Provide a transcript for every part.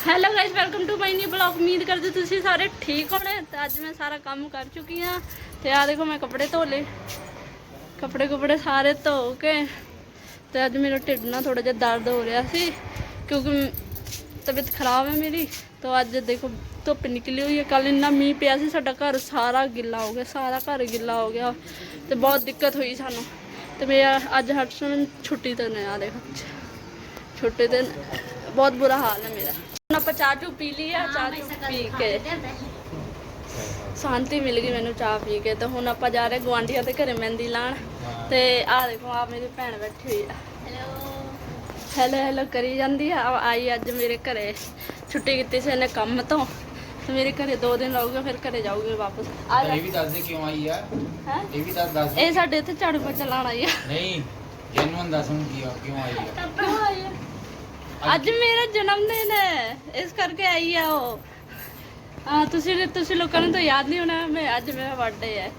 Hello guys welcome to my new blog ਉਮੀਦ ਕਰਦੇ ਤੁਸੀਂ ਸਾਰੇ ਠੀਕ ਹੋਣੇ ਤੇ ਅੱਜ ਮੈਂ ਸਾਰਾ ਕੰਮ ਕਰ ਚੁੱਕੀ ਹਾਂ ਤੇ ਆ ਦੇਖੋ ਮੈਂ ਕੱਪੜੇ ਧੋ ਲਏ ਕੱਪੜੇ ਕੁਪੜੇ ਸਾਰੇ ਧੋ ਕੇ ਤੇ ਅੱਜ ਮੇਰਾ ਢਿੱਡ ਨਾ ਥੋੜਾ ਜਿਹਾ ਦਰਦ ਹੋ ਰਿਹਾ ਸੀ ਕਿਉਂਕਿ ਤਬੀਅਤ ਖਰਾਬ ਹੈ ਮੇਰੀ ਤਾਂ ਅੱਜ ਦੇਖੋ ਧੁੱਪ ਨਿਕਲੀ ਹੋਈ ਹੈ ਕੱਲ ਇੰਨਾ ਮੀਂਹ ਪਿਆ ਸੀ ਸਾਡਾ ਘਰ ਸਾਰਾ ਗਿੱਲਾ ਹੋ ਗਿਆ ਸਾਰਾ ਘਰ ਗਿੱਲਾ ਹੋ ਗਿਆ ਤੇ ਬਹੁਤ ਦਿੱਕਤ ਹੋਈ ਸਾਨੂੰ ਤੇ ਮੇਰਾ ਅੱਜ ਹਟਸਨ ਛੁੱਟੀ ਤੇ ਨੇ ਆ ਦੇਖੋ ਛੁੱਟੀ ਤੇ ਬਹੁਤ ਬੁਰਾ ਹਾਲ ਹੈ ਮੇਰਾ ਹੁਣ ਆਪਾਂ ਚਾਹ ਚੂ ਪੀ ਲਈ ਆ ਚਾਹ ਚੂ ਪੀ ਕੇ। ਸ਼ਾਂਤੀ ਮਿਲ ਗਈ ਮੈਨੂੰ ਚਾਹ ਪੀ ਕੇ। ਤਾਂ ਹੁਣ ਆਪਾਂ ਜਾ ਰਹੇ ਗਵਾਂਢੀਆਂ ਦੇ ਘਰੇ ਮਹਿੰਦੀ ਲਾਣ। ਤੇ ਆਹ ਦੇਖੋ ਆ ਮੇਰੀ ਭੈਣ ਬੈਠੀ ਹੋਈ ਆ। ਹੈਲੋ। ਹੈਲੋ ਕਰੀ ਜਾਂਦੀ ਆ। ਆ- ਆਈ ਅੱਜ ਮੇਰੇ ਘਰੇ। ਛੁੱਟੀ ਕੀਤੀ ਸੀ ਇਹਨੇ ਕੰਮ ਤੋਂ। ਤੇ ਮੇਰੇ ਘਰੇ ਦੋ ਦਿਨ ਰਹੂਗਾ ਫਿਰ ਘਰੇ ਜਾਊਗੀ ਵਾਪਸ। ਆ ਇਹ ਵੀ ਦੱਸ ਦੇ ਕਿਉਂ ਆਈ ਆ? ਹੈ? ਇਹ ਵੀ ਦੱਸ ਦੱਸ। ਇਹ ਸਾਡੇ ਇੱਥੇ ਝਾੜੂ ਪੋਚਾ ਲਾਣ ਆਈ ਆ। ਨਹੀਂ ਜੈਨੂਨ ਦੱਸ ਹੁਣ ਕੀ ਆ ਕਿਉਂ ਆਈ ਆ? ਕਿਉਂ ਆਈ ਆ? ਅੱਜ ਮੇਰਾ ਜਨਮ ਦਿਨ ਹੈ। ਇਸ ਕਰਕੇ ਆਈ ਆ ਉਹ। ਆ ਤੁਸੀਂ ਤੁਸੀਂ ਲੋਕਾਂ ਨੂੰ ਤਾਂ ਯਾਦ ਨਹੀਂ ਹੋਣਾ ਮੈਂ ਅੱਜ ਮੇਰਾ ਬਰਥਡੇ ਹੈ।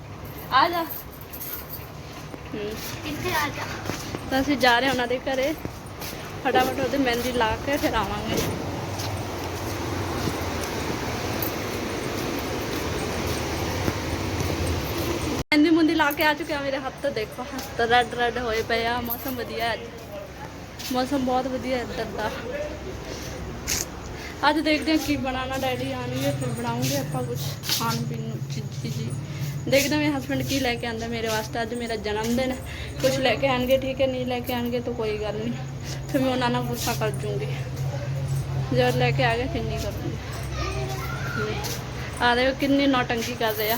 ਆ ਜਾ। ਕਿੱਥੇ ਆ ਜਾ? ਤਾਂ ਅਸੀਂ ਜਾ ਰਹੇ ਹਾਂ ਉਹਨਾਂ ਦੇ ਘਰੇ। ਫਟਾਫਟ ਉਹਦੇ ਮਹਿੰਦੀ ਲਾ ਕੇ ਫਿਰ ਆਵਾਂਗੇ। ਮਹਿੰਦੀ ਮੁੰਦੀ ਲਾ ਕੇ ਆ ਚੁੱਕਿਆ ਮੇਰੇ ਹੱਥ ਦੇਖੋ। ਹੱਥ ਰੈਡ ਰੈਡ ਹੋਏ ਪਏ ਆ ਮੌਸਮ ਵਧੀਆ ਹੈ ਅੱਜ। ਮੌਸਮ ਬਹੁਤ ਵਧੀਆ ਇੱਧਰ ਦਾ। ਅੱਜ ਦੇਖਦੇ ਹਾਂ ਕੀ ਬਣਾਉਣਾ, ਡੈਡੀ ਆਣਗੇ ਫਿਰ ਬਣਾਉਂਗੇ ਆਪਾਂ ਕੁਝ ਖਾਣ ਪੀਣ ਨੂੰ, ਚੀਜ਼ੀ ਜੀ। ਦੇਖਦੇ ਹਾਂ ਮੇਰੇ ਹਸਬੰਡ ਕੀ ਲੈ ਕੇ ਆਂਦਾ ਮੇਰੇ ਵਾਸਤੇ, ਅੱਜ ਮੇਰਾ ਜਨਮ ਦਿਨ ਹੈ। ਕੁਝ ਲੈ ਕੇ ਆਣਗੇ ਠੀਕ ਹੈ, ਨਹੀਂ ਲੈ ਕੇ ਆਣਗੇ ਤਾਂ ਕੋਈ ਗੱਲ ਨਹੀਂ। ਫਿਰ ਮੈਂ ਉਹਨਾਂ ਨਾਲ ਗੁੱਸਾ ਕਰ ਜੂੰਗੀ। ਜਦ ਲੈ ਕੇ ਆ ਗਏ, ਫਿਰ ਨਹੀਂ ਕਰੂੰਗੀ। ਆ ਰਹੇ ਕਿੰਨੀ ਨੌਟੰਕੀ ਕਰ ਰਹੇ ਆ।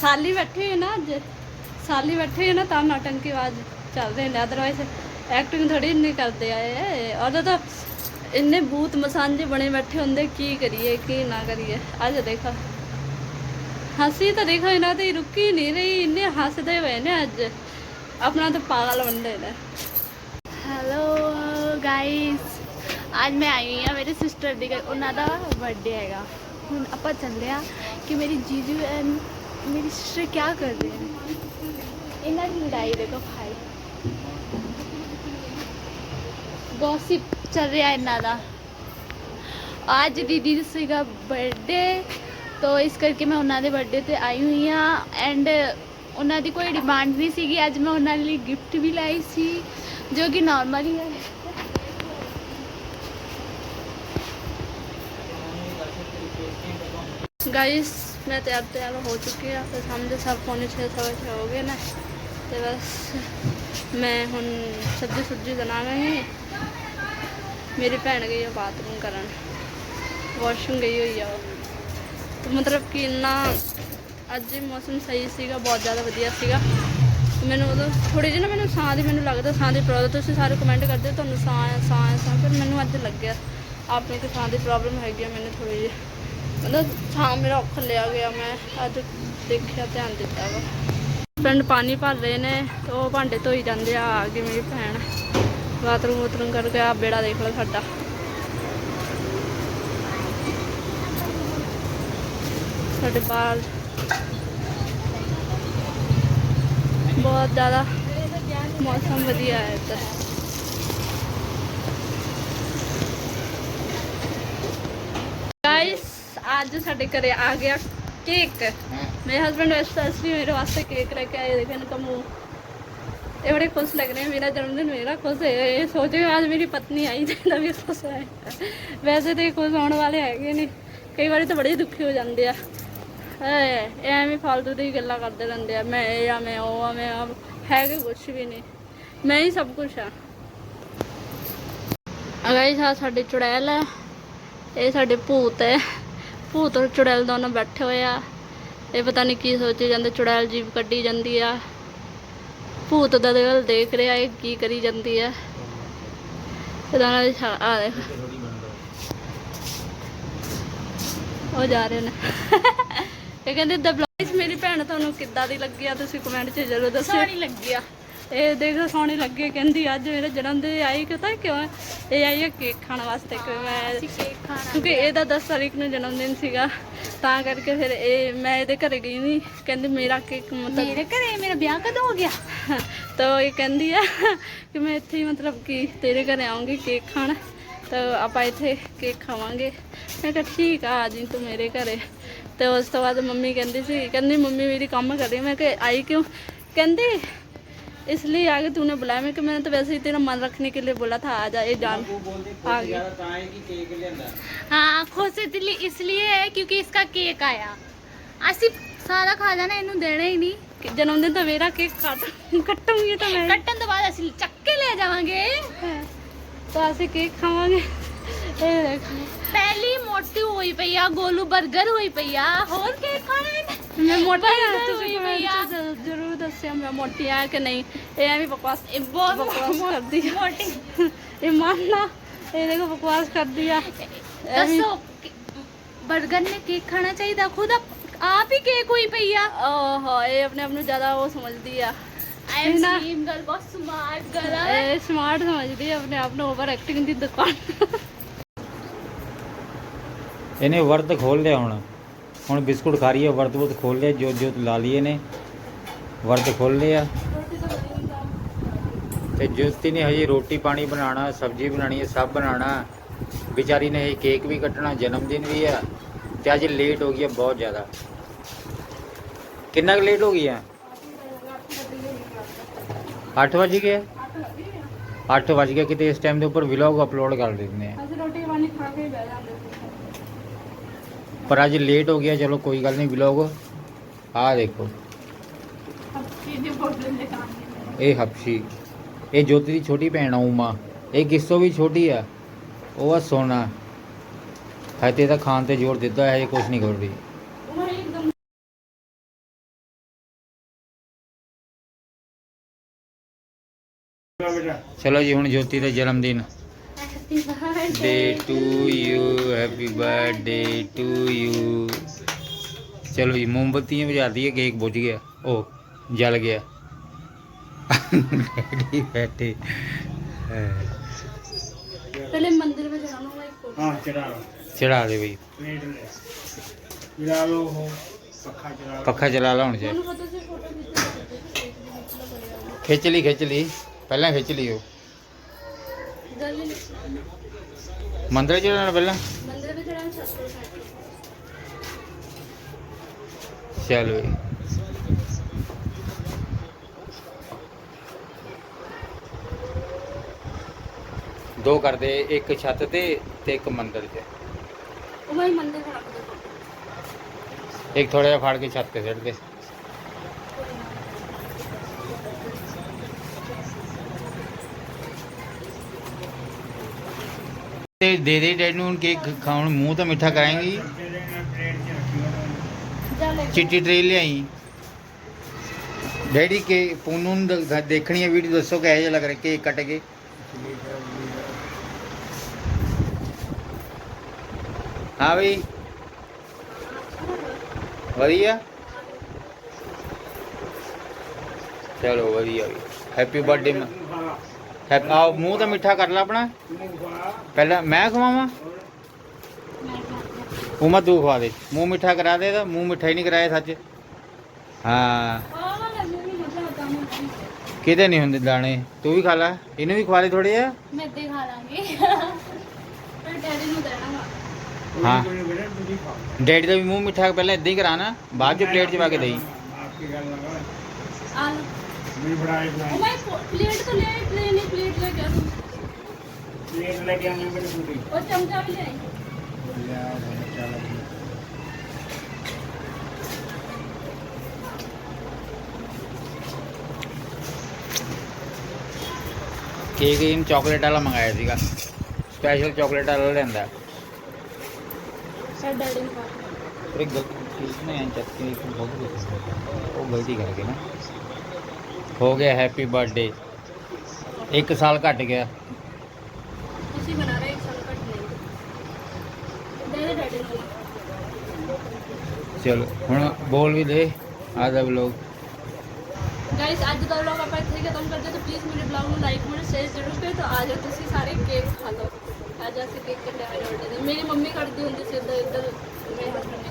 ਸਾਲੀ ਬੈਠੀ ਹੋਈ ਨਾ ਅੱਜ। ਸਾਲੀ ਬੈਠੀ ਹੋਈ ਨਾ ਤਾਂ ਨੌਟੰਕੀ ਆਵਾਜ਼ ਚੱਲਦੇ ਰਹੇ ਨੇ ਅਦਰਵਾਈਜ਼ ਐਕਟਿੰਗ ਥੋੜੀ ਇੰਨੀ ਕਰਦੇ ਆਏ ਉਹਦਾ ਤਾਂ ਇੰਨੇ ਬੂਤ ਮਸਾਂਜੇ ਬਣੇ ਬੈਠੇ ਹੁੰਦੇ, ਕੀ ਕਰੀਏ, ਕੀ ਨਾ ਕਰੀਏ। ਅੱਜ ਦੇਖੋ। ਹੱਸੀ ਤਾਂ ਦੇਖੋ, ਇਹਨਾਂ ਤੇ ਰੁਕੀ ਨਹੀਂ ਰਹੀ, ਇੰਨੇ ਹੱਸਦੇ ਹੋਏ ਨੇ ਅੱਜ। ਆਪਣਾ ਤਾਂ ਪਾਗਲ ਬੰਦੇ ਨੇ। ਹੈਲੋ ਗਾਇਸ ਅੱਜ ਮੈਂ ਆਈ ਹਾਂ ਮੇਰੇ ਸਿਸਟਰ ਦੀ ਘਰ। ਉਹਨਾਂ ਦਾ ਬਰਥਡੇ ਹੈਗਾ। ਹੁਣ ਆਪਾਂ ਚੱਲਦੇ ਆ ਕਿ ਮੇਰੀ ਜੀਜੂ ਐਂਡ ਮੇਰੀ ਸਿਸਟਰ ਕੀ ਕਰ ਰਹੇ ਹਨ ਇਹਨਾਂ ਦੀ ਲੜਾਈ ਦੇਖੋ ਭਾਈ ਗੌਸਿਪ ਚੱਲ ਰਿਹਾ ਇਹਨਾਂ ਦਾ ਅੱਜ ਦੀਦੀ ਦਾ ਸੀਗਾ ਬਰਥਡੇ ਤੋ ਇਸ ਕਰਕੇ ਮੈਂ ਉਹਨਾਂ ਦੇ ਬਰਥਡੇ ਤੇ ਆਈ ਹੋਈ ਹਾਂ ਐਂਡ ਉਹਨਾਂ ਦੀ ਕੋਈ ਡਿਮਾਂਡ ਨਹੀਂ ਸੀਗੀ ਅੱਜ ਮੈਂ ਉਹਨਾਂ ਲਈ ਗਿਫਟ ਵੀ ਲਾਈ ਸੀ ਜੋ ਕਿ ਨਾਰਮਲ ਹੀ ਹੈ गाइस मैं तैयार तैयार हो चुकी ਹਾਂ ਤੇ ਸਮਝੋ ਸਭ ਪੌਣੇ 6 ਸਵਾ ਛੇ ਹੋ ਗਏ ਨੇ ਤੇ ਬਸ ਮੈਂ ਹੁਣ ਸਬਜ਼ੀ ਸੁਬਜ਼ੀ ਬਣਾਵਾਂਗੀ ਮੇਰੀ ਭੈਣ ਗਈ ਆ ਬਾਥਰੂਮ ਕਰਨ। ਵਾਸ਼ਰੂਮ ਗਈ ਹੋਈ ਆ। ਉਹ ਤੇ ਮਤਲਬ ਕਿ ਇੰਨਾ ਅੱਜ ਮੌਸਮ ਸਹੀ ਸੀਗਾ ਬਹੁਤ ਜ਼ਿਆਦਾ ਵਧੀਆ ਸੀਗਾ। ਮੈਨੂੰ ਉਦੋਂ ਥੋੜੀ ਜਿਹੀ ਨਾ ਮੈਨੂੰ ਸਾਹ ਦੀ ਮੈਨੂੰ ਲੱਗਦਾ ਸਾਹ ਦੀ ਪ੍ਰੋਬਲਮ ਤੁਸੀਂ ਸਾਰੇ ਕਮੈਂਟ ਕਰਦੇ ਹੋ, ਤੁਹਾਨੂੰ ਸਾਹ ਹੈ ਸਾਹ ਹੈ ਸਾਹ ਪਰ ਮੈਨੂੰ ਅੱਜ ਲੱਗਿਆ ਆਪਣੇ ਕਿ ਸਾਹ ਦੀ ਪ੍ਰੋਬਲਮ ਹੈਗੀ ਆ ਮੈਨੂੰ ਥੋੜੀ ਜਿਹੀ। ਮਤਲਬ ਸਾਹ ਮੇਰਾ ਔਖਾ ਲਿਆ ਗਿਆ ਮੈਂ ਅੱਜ ਦੇਖਿਆ ਧਿਆਨ ਦਿੱਤਾ ਵਾ। ਪਿੰਡ ਪਾਣੀ ਭਰ ਰਹੇ ਨੇ ਤੇ ਉਹ ਭਾਂਡੇ ਧੋਈ ਜਾਂਦੇ ਆ ਆ ਗਈ ਮੇਰੀ ਭੈਣ। ਬਾਥਰੂਮ ਬੂਥਰੂਮ ਕਰਕੇ ਆ ਬੇੜਾ ਦੇਖ ਲਓ ਸਾਡਾ। ਸਾਡੇ ਬਾਲ ਬਹੁਤ ਜ਼ਿਆਦਾ ਮੌਸਮ ਵਧੀਆ ਹੈ ਇੱਧਰ। ਗਾਇਸ ਅੱਜ ਸਾਡੇ ਘਰੇ ਆ ਗਿਆ ਕੇਕ। ਮੇਰੇ ਹਸਬੰਡ ਸਪੈਸ਼ਲੀ ਮੇਰੇ ਵਾਸਤੇ ਕੇਕ ਲੈ ਕੇ ਆਏ ਦੇਖਣ ਇਨਕਾ ਮੂੰਹ ਇਹ ਬੜੇ ਖੁਸ਼ ਲੱਗ ਰਹੇ हैं मेरा जन्मदिन मेरा खुश है ये सोचे आज मेरी पत्नी आई ਤੇ ਵੀ ਖੁਸ਼ ਹੈ ਵੈਸੇ ਤੇ ਖੁਸ਼ ਹੋਣ ਵਾਲੇ ਹੈਗੇ ਨੇ ਕਈ ਵਾਰੀ ਤਾਂ ਬੜੇ ਦੁਖੀ ਹੋ ਜਾਂਦੇ ਆ ਐ ਐਵੇਂ ਫਾਲਤੂ ਦੀ ਗੱਲਾਂ ਕਰਦੇ ਰਹਿੰਦੇ ਆ ਮੈਂ ਇਹ ਆ ਮੈਂ ਉਹ ਆ ਮੈਂ ਆ ਹੈਗੇ ਕੁਛ ਵੀ ਨਹੀਂ ਮੈਂ ਹੀ ਸਭ ਕੁਝ ਆ ਅਗਾਈ ਸਾ ਸਾਡੇ ਚੁੜੈਲ ਹੈ ਇਹ ਸਾਡੇ ਭੂਤ ਹੈ ਭੂਤ ਔਰ ਚੁੜੈਲ ਦੋਨੋਂ ਬੈਠੇ ਹੋਏ ਆ ਇਹ ਪਤਾ ਨਹੀਂ ਕੀ ਸੋਚੀ ਜਾਂਦੇ ਚੁੜੈਲ ਜੀਵ ਕੱਢੀ ਜਾਂਦੀ ਆ ਭੂਤ ਦਾ ਦਿਲ ਦੇਖ ਰਿਹਾ ਇਹ ਕੀ ਕਰੀ ਜਾਂਦੀ ਆ। ਇਹਦਾ ਆ ਦੇਖ। ਉਹ ਜਾ ਰਹੇ ਨੇ। ਇਹ ਕਹਿੰਦੇ ਦ ਬਲੌਗਸ ਮੇਰੀ ਭੈਣ, ਤੁਹਾਨੂੰ ਕਿੱਦਾਂ ਦੀ ਲੱਗੀ ਆ? ਤੁਸੀਂ ਕਮੈਂਟ 'ਚ ਜ਼ਰੂਰ ਦੱਸਿਓ। ਸੋਹਣੀ ਲੱਗੀ ਆ। ਇਹ ਦੇਖ ਸੋਹਣੀ ਲੱਗੇ ਕਹਿੰਦੀ ਅੱਜ ਮੇਰੇ ਜਨਮ ਦਿਨ ਆਈ ਕਿਤਾ ਕਿਉਂ ਇਹ ਆਈ ਹੈ ਕੇਕ ਖਾਣ ਵਾਸਤੇ ਕਿਉਂ ਮੈਂ ਕਿਉਂਕਿ ਇਹਦਾ 10 ਤਾਰੀਖ ਨੂੰ ਜਨਮ ਦਿਨ ਸੀਗਾ ਤਾਂ ਕਰਕੇ ਫਿਰ ਇਹ ਮੈਂ ਇਹਦੇ ਘਰੇ ਗਈ ਨਹੀਂ ਕਹਿੰਦੀ ਮੇਰਾ ਕੇਕ ਮਤਲਬ ਮੇਰੇ ਘਰੇ ਮੇਰਾ ਵਿਆਹ ਕਦੋਂ ਹੋ ਗਿਆ? ਤਾਂ ਇਹ ਕਹਿੰਦੀ ਆ ਕਿ ਮੈਂ ਇੱਥੇ ਹੀ ਮਤਲਬ ਕਿ ਤੇਰੇ ਘਰੇ ਆਉਂਗੀ ਕੇਕ ਖਾਣ ਤਾਂ ਆਪਾਂ ਇੱਥੇ ਕੇਕ ਖਾਵਾਂਗੇ। ਮੈਂ ਕਿਹਾ ਠੀਕ ਆ ਆ ਜੀ ਤੂੰ ਮੇਰੇ ਘਰੇ। ਤੇ ਉਸ ਤੋਂ ਬਾਅਦ ਮੰਮੀ ਕਹਿੰਦੀ ਸੀ ਕਹਿੰਦੀ ਮੰਮੀ ਮੇਰੀ ਕੰਮ ਕਰੇ ਮੈਂ ਕਿ ਆਈ ਕਿਉਂ? ਕਹਿੰਦੀ इसलिए आगे तूने बुलाया मैं कि मैंने तो वैसे ही तेरा मन रखने के लिए बोला था आ जा ये जान आ गई ਹਾਂ ਖੁਸ਼ ਇਤਲੀ ਇਸ ਲਈ ਹੈ ਕਿਉਂਕਿ ਇਸਕਾ ਕੇਕ ਆਇਆ ਅਸੀਂ ਸਾਰਾ ਖਾ ਜਾਣਾ ਇਹਨੂੰ ਦੇਣਾ ਹੀ ਨਹੀਂ कि जन्मदिन तो मेरा केक काट कटूंगी तो मैं ਕੱਟਣ ਤੋਂ ਬਾਅਦ ਅਸੀਂ ਚੱਕ ਕੇ ਲੈ ਜਾਵਾਂਗੇ तो ऐसे केक खावांगे ये देखो ਪਹਿਲੀ ਮੋਟੀ ਹੋਈ ਪਈ ਆ ਗੋਲੂ 버ਗਰ ਹੋਈ ਪਈ ਆ। ਹੋਰ ਕੀ ਖਾਣਾ? ਮੈਂ ਮੋਟੀ ਆ ਤੁਸੀਂ ਮੈਨੂੰ ਜ਼ਰੂਰ ਦੱਸਿਆ ਮੈਂ ਮੋਟੀ ਆ ਕਿ ਨਹੀਂ। ਇਹ ਐਵੇਂ ਬਕਵਾਸ ਇਹ ਬਹੁਤ ਬਕਵਾਸ ਕਰਦੀ ਆ। ਮੋਟੀ। ਇਹ ਮੰਨਣਾ ਇਹ ਦੇਖੋ ਬਕਵਾਸ ਕਰਦੀ ਆ। ਦੱਸੋ 버ਗਰ ਨੇ ਕੇਕ ਖਾਣਾ ਚਾਹੀਦਾ? ਖੁਦ ਆਪ ਹੀ ਕੇਕ ਹੋਈ ਪਈ ਆ। ਓਹੋ ਇਹ ਆਪਣੇ ਆਪ ਨੂੰ ਜ਼ਿਆਦਾ ਉਹ ਸਮਝਦੀ ਆ। ਆਈ ਐਮ ਸਮਾਰਟ ਗਰਲ ਇਹ ਸਮਾਰਟ ਸਮਝਦੀ ਆ ਆਪਣੇ ਆਪ ਨੂੰ ਓਵਰ ਐਕਟਿੰਗ ਦੀ ਦੁਕਾਨ। ਇਹਨੇ ਵਰਤ ਖੋਲ ਲਿਆ ਹੁਣ। ਹੁਣ ਬਿਸਕੁਟ ਖਾ ਰਹੀ ਹੈ, ਵਰਤ ਵਰਤ ਖੋਲ ਲਿਆ ਜੋ ਜੋ ਲਾ ਲਈਏ ਨੇ ਵਰਤ ਖੋਲ ਲਿਆ। ਤੇ ਜੋਤੀ ਨੇ ਹਜੇ ਰੋਟੀ ਪਾਣੀ ਬਣਾਉਣਾ, ਸਬਜ਼ੀ ਬਣਾਣੀ ਹੈ, ਸਭ ਬਣਾਉਣਾ। ਵਿਚਾਰੀ ਨੇ ਇਹ ਕੇਕ ਵੀ ਕੱਟਣਾ, ਜਨਮ ਦਿਨ ਵੀ ਆ। ਤੇ ਅੱਜ ਲੇਟ ਹੋ ਗਈ ਹੈ ਬਹੁਤ ਜ਼ਿਆਦਾ। ਕਿੰਨਾ ਕੁ ਲੇਟ ਹੋ ਗਈ ਆ 8 ਵਜੇ ਗਏ। 8 ਵਜੇ ਕਿਤੇ ਇਸ ਟਾਈਮ ਦੇ ਉੱਪਰ ਵਲੌਗ ਅਪਲੋਡ ਕਰ ਦਿੰਦੇ ਆ। ਅਸੀਂ ਰੋਟੀ ਪਾਣੀ ਖਾ ਕੇ ਬਹਿ ਜਾਂਦੇ जाते थे ਪਰ ਅੱਜ ਲੇਟ ਹੋ ਗਿਆ ਚਲੋ ਕੋਈ ਗੱਲ ਨਹੀਂ ਵਲੌਗ ਆਹ ਦੇਖੋ अब चीजें बोतल में काम ਇਹ ਹਪਸ਼ੀ ਇਹ ਜੋਤੀ ਦੀ ਛੋਟੀ ਭੈਣ ਆ ਉਮਾ ਇਹ ਕਿਸ ਤੋਂ ਵੀ ਛੋਟੀ ਆ ਉਹ ਆ ਸੋਨਾ ਹਜੇ ਤਾਂ ਖਾਣ ਤੇ ਜ਼ੋਰ ਦਿੱਤਾ ਹੈ ਇਹ ਕੁਝ ਨਹੀਂ ਕਰ ਰਹੀ वो एकदम ਚਲੋ ਜੀ ਹੁਣ ਜੋਤੀ ਦਾ ਜਨਮ ਦਿਨ birthday to you happy birthday to you चलो जी मोमबत्तियाँ बुझा दी है केक बुझ गया। ओ जल गया। बैठे। पहले मंदिर में चढ़ा दे भाई। पखा चला लो हूँ। खिंच ली खिंच ली। पहला खिंच ली हो મંદિર જોડે પહેલા ચાલો ਦੋ ਕਰਦੇ ਇੱਕ ਛੱਤ ਤੇ ਤੇ ਇੱਕ ਮੰਦਰ ਤੇ। ਉਹ ਮੈਂ ਮੰਦਰ ਰੱਖ ਦੇ ਇੱਕ ਥੋੜਾ ਜਿਹਾ ਫਾੜ ਕੇ ਛੱਤ ਤੇ ਸਿੱਟ ਦੇ। ਤੇ ਦੇ ਦੇ ਡੈਡ ਨੂੰ ਕੇਕ ਖਾਉਣ ਮੂੰਹ ਤਾਂ ਮਿੱਠਾ ਕਰਾਂਗੀ ਚਿੱਟੀ ਟ੍ਰੇ ਲਿਆਈ। ਡੈਡੀ ਕੇ ਪੂਨੂ ਨੂੰ ਦੇਖਣੀ ਹੈ ਵੀਡੀਓ, ਦੱਸੋ ਕਿ ਇਹ ਲੱਗ ਰਿਹਾ, ਕੇਕ ਕੱਟ ਕੇ। ਹਾਂ ਵੀ ਵਧੀਆ। ਚਲੋ ਵਧੀਆ ਵੀ ਹੈਪੀ ਬਰਥਡੇ ਆ ਮੂੰਹ ਤਾਂ ਮਿੱਠਾ ਕਰ ਲੈ ਆਪਣਾ। ਪਹਿਲਾਂ ਮੈਂ ਖਵਾਵਾਂ? ਉਮਾ ਤੂੰ ਖਵਾ ਦੇ। ਮੂੰਹ ਮਿੱਠਾ ਕਰਾ ਦੇ ਤਾਂ ਮੂੰਹ ਮਿੱਠਾ ਹੀ ਨਹੀਂ ਕਰਾਇਆ ਸੱਚ। ਹਾਂ। ਕਿਤੇ ਨਹੀਂ ਹੁੰਦੇ ਦਾਣੇ? ਤੂੰ ਵੀ ਖਾ ਲੈ। ਇਹਨੂੰ ਵੀ ਖਵਾ ਲੈ ਥੋੜੇ ਆ ਮੈਂ ਤੇ ਖਾ ਲਾਂਗੇ। ਪਰ ਡੈਡੀ ਨੂੰ ਦੇਣਾ ਹਾਂ। ਡੈਡੀ ਦਾ ਵੀ ਮੂੰਹ ਮਿੱਠਾ ਪਹਿਲਾਂ ਇਦਾਂ ਹੀ ਕਰਾਣਾ। ਬਾਅਦ ਚ ਪਲੇਟ ਚ ਪਾ ਕੇ ਦੇਈ। ਆਲੂ। ਵੀ ਬਣਾਏ ਉਹ ਮੈਂ ਪਲੇਟ ਤੋਂ ਲੈ ਨਹੀਂ ਪਲੇਟ ਲੈ ਗਿਆ ਤੂੰ। ਪਲੇਟ ਲੈ ਕੇ ਆਉਂਦੇ ਮੇਰੇ ਕੋਲ ਉਹ ਚਮਚਾ ਵੀ ਲੈ ਲਿਆ ਬੱਚਾ ਕੇਕ ਇਹਨ ਚਾਕਲੇਟ ਵਾਲਾ ਮੰਗਾਇਆ ਸੀਗਾ। ਸਪੈਸ਼ਲ ਚਾਕਲੇਟ ਵਾਲਾ ਲੈਂਦਾ। ਸਾਡਾ ਡੈਡੀ ਨੂੰ ਇੱਕ ਗਲਤੀ ਕਿਸ ਨੇ ਐਂ ਚੱਕ ਕੇ ਇੱਕ ਬਹੁਤ ਗਲਤੀ ਕਰ ਦਿੱਤੀ। ਉਹ ਗਲਤੀ ਕਰਕੇ ਨਾ। ਹੋ ਗਿਆ ਹੈਪੀ ਬਰਥਡੇ ਇੱਕ ਸਾਲ ਘਟ ਗਿਆ उसी बना रहे एक साल कट नहीं दे दे डैडी ने ਚਲੋ ਹੁਣ ਬੋਲ ਵੀ ਦੇ ਆਦਾ ਵਲੋਗ ਗਾਇਸ ਅੱਜ ਦਾ ਵਲੌਗ ਆਪਾਂ ਇੱਥੇ ਹੀ ਖਤਮ ਕਰਦੇ ਹਾਂ ਤਾਂ ਪਲੀਜ਼ ਮੇਰੇ ਵਲੌਗ ਨੂੰ ਲਾਈਕ ਕਮੈਂਟ ਸ਼ੇਅਰ ਜ਼ਰੂਰ ਕਰਿਓ ਤਾਂ ਆ ਜਾਓ ਤੁਸੀਂ ਸਾਰੇ ਕੇਕ ਖਾ ਲਓ ਅੱਜ ਅਸੀਂ ਕੇਕ ਕੱਟਿਆ ਹੋਇਆ ਬਰਥਡੇ ਦੇ ਮੇਰੀ ਮੰਮੀ ਕੱਟਦੀ ਹੁੰਦੀ ਸੀ ਇੱਧਰ ਇੱਧਰ ਮੇਰੇ ਹਸਬੰਡ ਨੇ